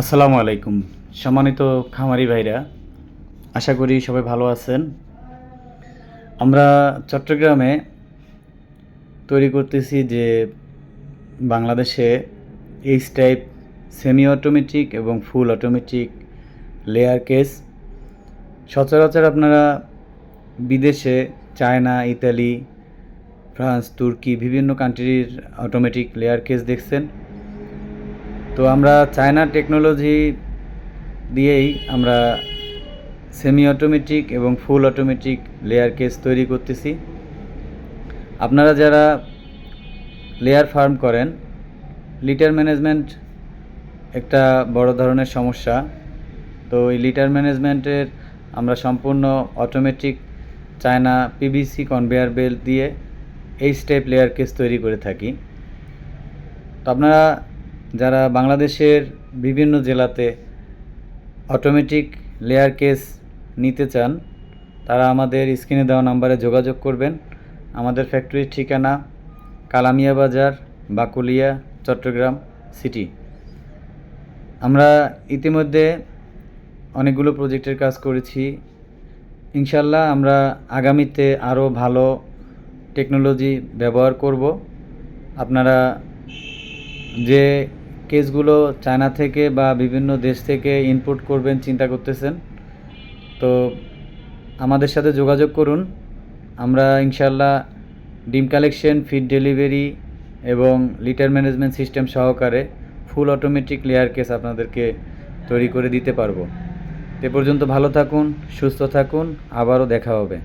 আসসালামু আলাইকুম। সম্মানিত খামারি ভাইরা, আশা করি সবাই ভালো আছেন। আমরা চট্টগ্রামে তৈরি করতেছি যে বাংলাদেশে এইচ টাইপ সেমি অটোমেটিক এবং ফুল অটোমেটিক লেয়ার কেস সচরাচর আপনারা বিদেশে চায়না, ইতালি, ফ্রান্স, তুর্কি বিভিন্ন কান্ট্রির অটোমেটিক লেয়ার কেস দেখছেন। তো আমরা চায়না টেকনোলজি দিয়েই আমরা সেমি অটোমেটিক এবং ফুল অটোমেটিক লেয়ার কেস তৈরি করতেছি। আপনারা যারা লেয়ার ফার্ম করেন লিটার ম্যানেজমেন্ট একটা বড় ধরনের সমস্যা। তো এই লিটার ম্যানেজমেন্টের আমরা সম্পূর্ণ automatic China PVC conveyor belt দিয়ে এই স্টেপ লেয়ার কেস তৈরি করে থাকি। তো আপনারা যারা বাংলাদেশের বিভিন্ন জেলাতে অটোমেটিক লেয়ার কেস নিতে চান, তারা আমাদের স্ক্রিনে দেওয়া নাম্বারে যোগাযোগ করবেন। আমাদের ফ্যাক্টরির ঠিকানা কালামিয়া বাজার, বাকুলিয়া, চট্টগ্রাম সিটি আমরা ইতিমধ্যে অনেকগুলো প্রজেক্টের কাজ করেছি। ইনশাল্লাহ আমরা আগামীতে আরও ভালো টেকনোলজি ব্যবহার করব। আপনারা যে কেসগুলো চায়না থেকে বা বিভিন্ন দেশ থেকে ইনপুট করবেন, চিন্তা করতেছেন। তো আমাদের সাথে যোগাযোগ করুন। আমরা ইনশাল্লাহ ডিম কালেকশন ফিড ডেলিভারি এবং লিটার ম্যানেজমেন্ট সিস্টেম সহকারে ফুল অটোমেটিক লেয়ার কেস আপনাদেরকে তৈরি করে দিতে পারব। এ পর্যন্ত ভালো থাকুন, সুস্থ থাকুন, আবারও দেখা হবে।